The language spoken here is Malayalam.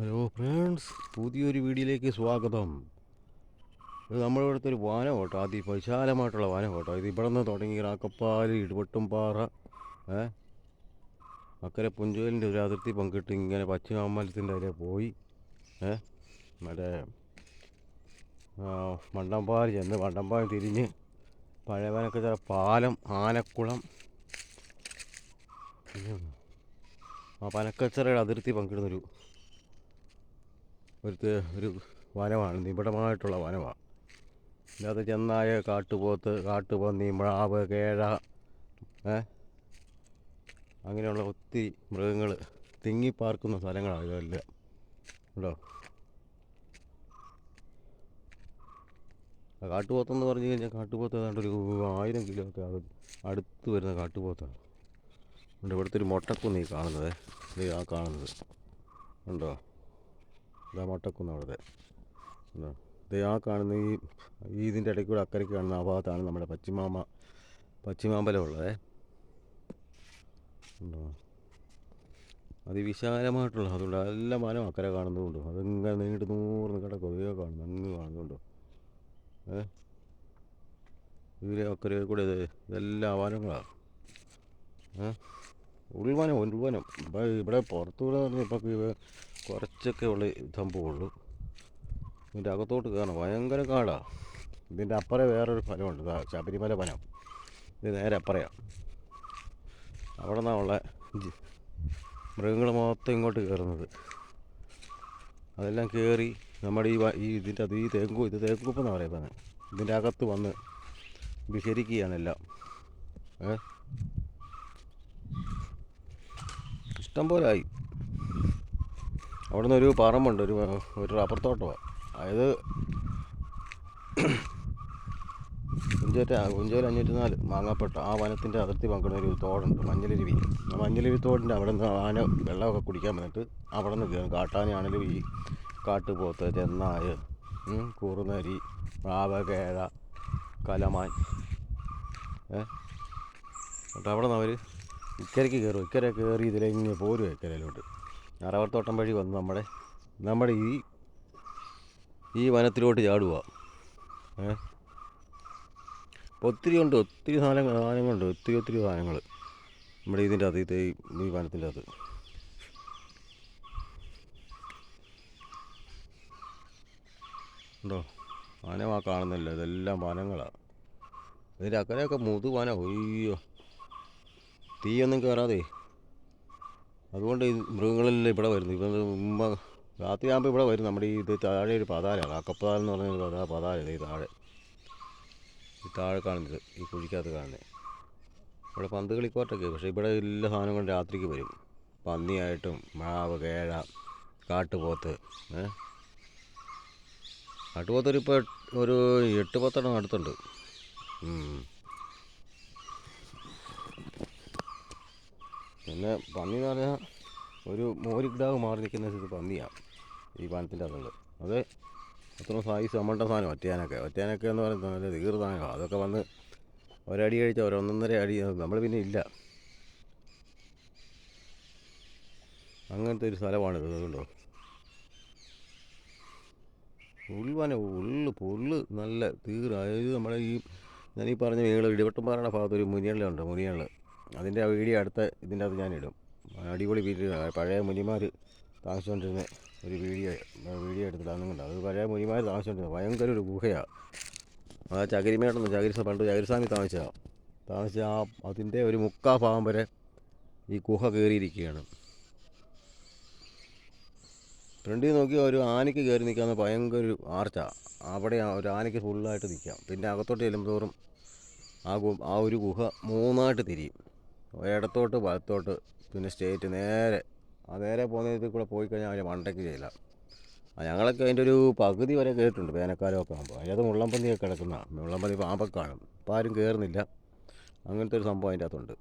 ഹലോ ഫ്രണ്ട്സ് പുതിയൊരു വീഡിയോയിലേക്ക് സ്വാഗതം. ഇത് നമ്മളിവിടുത്തെ ഒരു വനം കേട്ടോ. അതിവിശാലമായിട്ടുള്ള വനം കേട്ടോ. ഇത് ഇവിടെ നിന്ന് തുടങ്ങി റാക്കപ്പാൽ ഇടുവട്ടുംപാറ ഏ? അക്കരെ പുഞ്ചോലിന്റെ ഒരു അതിർത്തി പങ്കിട്ട് ഇങ്ങനെ പശ്ചിമാമ്പലത്തിന്റെ അതിലെ പോയി ഏ? മറ്റേ മണ്ടമ്പാൽ ചെന്ന് മണ്ടമ്പാൽ തിരിഞ്ഞ് പഴയ ചില പാലം ആനക്കുളം. ആ പനക്കച്ചറയുടെ അതിർത്തി പങ്കിടുന്നൊരു ഒരു ഒരു വനമാണ് നിബിഡമായിട്ടുള്ള വനമാണ്. ഇതിനകത്ത് ചെന്നായ കാട്ടുപോത്ത് കാട്ടുപന്നി മ്ലാവ് കേഴ അങ്ങനെയുള്ള ഒത്തിരി മൃഗങ്ങൾ തിങ്ങിപ്പാർക്കുന്ന സ്ഥലങ്ങളാണ് ഇതെല്ലാം. ഉണ്ടോ? കാട്ടുപോത്തെന്ന് പറഞ്ഞു കഴിഞ്ഞാൽ കാട്ടുപോത്ത് ഏതാണ്ട് ഒരു ആയിരം കിലോ ഒക്കെ അടുത്ത് വരുന്ന കാട്ടുപോത്താണ്. ഉണ്ട് ഇവിടുത്തെ ഒരു മുട്ടക്കുന്ന് ഈ കാണുന്നത് ആ കാണുന്നത്. ഉണ്ടോ? ഇതാ അവിടുത്തെ ഇത്. ആ കാണുന്ന ഈ ഈ ഇതിന്റെ ഇടയ്ക്ക് കൂടെ അക്കരയ്ക്ക് കാണുന്ന ആ ഭാഗത്താണ് നമ്മുടെ പശ്ചിമാമ പശ്ചിമാമ്പലം ഉള്ളത് അതിവിശാലമായിട്ടുള്ള അതുകൊണ്ട് നല്ല മാനം അക്കരെ കാണുന്നതുകൊണ്ട്. അതിങ്ങനെ നീണ്ടു നൂറിന് കിടക്കും. ഇതൊക്കെ കാണുന്നു അങ്ങ് കാണുന്നുണ്ടോ? ഏ? ഇതിലെ അക്കരെ കൂടെ ഇത് ഇതെല്ലാം വനങ്ങളാണ് ഏ? ഉൾവനം ഉൾവനം. ഇപ്പം ഇവിടെ പുറത്തുകൂടെ പറഞ്ഞാൽ ഇപ്പം കുറച്ചൊക്കെ ഉള്ള സംഭവമുള്ളൂ ഇതിന്റെ അകത്തോട്ട് കയറണം ഭയങ്കര കാടാണ് ഇതിന്റെ അപ്പുറം വേറൊരു ഫലമുണ്ട്. ശബരിമല വനം. ഇത് നേരെ അപ്പുറയാണ് അവിടെ നിന്നുള്ള മൃഗങ്ങൾ മൊത്തം ഇങ്ങോട്ട് കയറുന്നത് അതെല്ലാം കയറി നമ്മുടെ ഈ ഇതിന്റെ അത് ഈ തേങ്കു ഇത് തേക്കുപ്പെന്നാണ് പറയുന്നത് ഇതിന്റെ അകത്ത് വന്ന് വിഹരിക്കുകയാണ് എല്ലാം. ഏ? ഇഷ്ടം പോലെ ആയി. അവിടെ നിന്ന് ഒരു പറമ്പുണ്ട് ഒരു ഒരു റബ്ബർ തോട്ടമാണ് അതായത് കുഞ്ചേറ്റ കുഞ്ചേല അഞ്ഞൂറ്റി നാല് മാങ്ങാപ്പെട്ട. ആ വനത്തിന്റെ അതിർത്തി പങ്കിടുന്ന ഒരു തോടുണ്ട് മഞ്ഞലരുവി ആ മഞ്ഞലരുവി തോടിന്റെ അവിടെ നിന്ന് ആന വെള്ളമൊക്കെ കുടിക്കാൻ വന്നിട്ട് അവിടെ നിന്ന് കയറും കാട്ടാനയാണെങ്കിലും ഈ കാട്ടുപോത്ത് ചെന്നായ കൂറുനരി കുറുനരി പ്രാവ കേഴ കലമാൻ ഏ? എന്നിട്ട് അവിടെ നിന്ന് അവർ ഇക്കരയ്ക്ക് കയറും. ഇക്കര കയറി ഇതിലെങ്ങനെ പോരും ഇക്കരയിലോട്ട്. അറവർത്തോട്ടം വഴി വന്ന് നമ്മുടെ നമ്മുടെ ഈ ഈ വനത്തിലോട്ട് ചാടുക ഏ? ഒത്തിരി ഉണ്ട്. ഒത്തിരി സാധനങ്ങൾ സാധനങ്ങളുണ്ട്. ഒത്തിരി ഒത്തിരി സാധനങ്ങൾ. നമ്മുടെ ഇതിന്റെ അത് ഇത് ഈ- വനത്തിന്റെ അത് ഉണ്ടോ? വനമാ കാണുന്നില്ല? ഇതെല്ലാം വനങ്ങളാണ് ഇതിന്റെ അക്കരെയൊക്കെ മുതുവാനോ വനം അയ്യോ. തീയൊന്നും കയറാതെ. അതുകൊണ്ട് ഈ മൃഗങ്ങളെല്ലാം ഇവിടെ വരുന്നു. ഇവിടെ മുമ്പ് രാത്രിയാകുമ്പോൾ ഇവിടെ വരും. നമ്മുടെ ഈ ഇത് താഴെ ഒരു പതാലാണ് കാക്കപ്പതാൽ എന്ന് പറഞ്ഞ പതാ പതാലല്ലേ ഈ താഴെ. ഈ താഴെ കാണുന്നത്. ഈ കുഴിക്കകത്ത് കാണുന്നത്. ഇവിടെ പന്ത് കളിക്കോട്ടൊക്കെ പക്ഷേ ഇവിടെ എല്ലാ സാധനങ്ങളും രാത്രിക്ക് വരും. പന്നിയായിട്ടും മാവ് കേഴ കാട്ടുപോത്ത് ഏ? കാട്ടുപോത്തൊരു ഇപ്പോൾ ഒരു എട്ട് പത്തെണ്ണം അടുത്തുണ്ട്. പിന്നെ പന്നി എന്ന് പറഞ്ഞാൽ ഒരു മോരിക്കിടാവ് മാറി നിൽക്കുന്ന ഇത് പന്നിയാണ് ഈ വനത്തിന്റെ അതുള്ളത് അത് അത്ര സൈസ് നമ്മളുടെ സാധനം ഒറ്റയാനൊക്കെ. ഒറ്റയാനൊക്കെ എന്ന് പറയുന്നത് നല്ല തീർ സാധനമാണ് അതൊക്കെ വന്ന് ഒരടി കഴിച്ചാൽ ഒരൊന്നൊന്നര അടി നമ്മൾ പിന്നെ ഇല്ല. അങ്ങനത്തെ ഒരു സ്ഥലമാണിത് അതുകൊണ്ടോ ഉൾവന ഉള്ളു പുല്ല് നല്ല തീർ. അതായത് നമ്മുടെ ഈ ഞാനീ പറഞ്ഞ വീട് ഇടിവട്ടംപാറയുടെ ഭാഗത്ത് ഒരു മുനിയള്ളുണ്ട് മുനിയള്ള്. അതിന്റെ വീഡിയോ അടുത്ത ഇതിന്റെ അകത്ത് ഞാനിടും. അടിപൊളി വീഡിയോ. പഴയ മുനിമാർ താമസിച്ചുകൊണ്ടിരുന്ന ഒരു വീഡിയോ വീഡിയോ കണ്ടു. അത് പഴയ മുനിമാർ താമസിച്ചുകൊണ്ടിരുന്നത് ഭയങ്കര ഒരു ഗുഹയാണ് ആ ചകിരിമേടെന്ന് ചകിരി പണ്ട് ചകിരിസ്വാമി താമസിച്ചതാണ് താമസിച്ച ആ അതിന്റെ ഒരു മുക്കാ ഭാഗം വരെ ഈ ഗുഹ കയറിയിരിക്കുകയാണ്. ഫ്രണ്ടിൽ നോക്കി ഒരു ആനയ്ക്ക് കയറി നിൽക്കാവുന്ന ഭയങ്കര ഒരു ആർച്ചാണ് അവിടെ ഒരു ആനയ്ക്ക് ഫുള്ളായിട്ട് നിൽക്കാം. പിന്നെ അകത്തോട്ട് ചെല്ലുമ്പോഴും ആ ആ ഒരു ഗുഹ മൂന്നായിട്ട് തിരിയും. ഇടത്തോട്ട് വലത്തോട്ട് പിന്നെ സ്റ്റേറ്റ് നേരെ. ആ നേരെ പോകുന്ന ഇതിൽ കൂടെ പോയി കഴിഞ്ഞാൽ അവർ മണ്ടയ്ക്ക് ചെയ്യില്ല. ഞങ്ങളൊക്കെ അതിന്റെ ഒരു പകുതി വരെ കയറിയിട്ടുണ്ട് വേനൽക്കാലമൊക്കെ ആകുമ്പോൾ. അതിനകത്ത് മുള്ളംപന്നിയൊക്കെ കിടക്കുന്ന മുള്ളംപന്നി പാമ്പൊക്കെ കാണും. ഇപ്പം ആരും കയറുന്നില്ല അങ്ങനത്തെ ഒരു സംഭവം അതിന്റെ അകത്തുണ്ട്.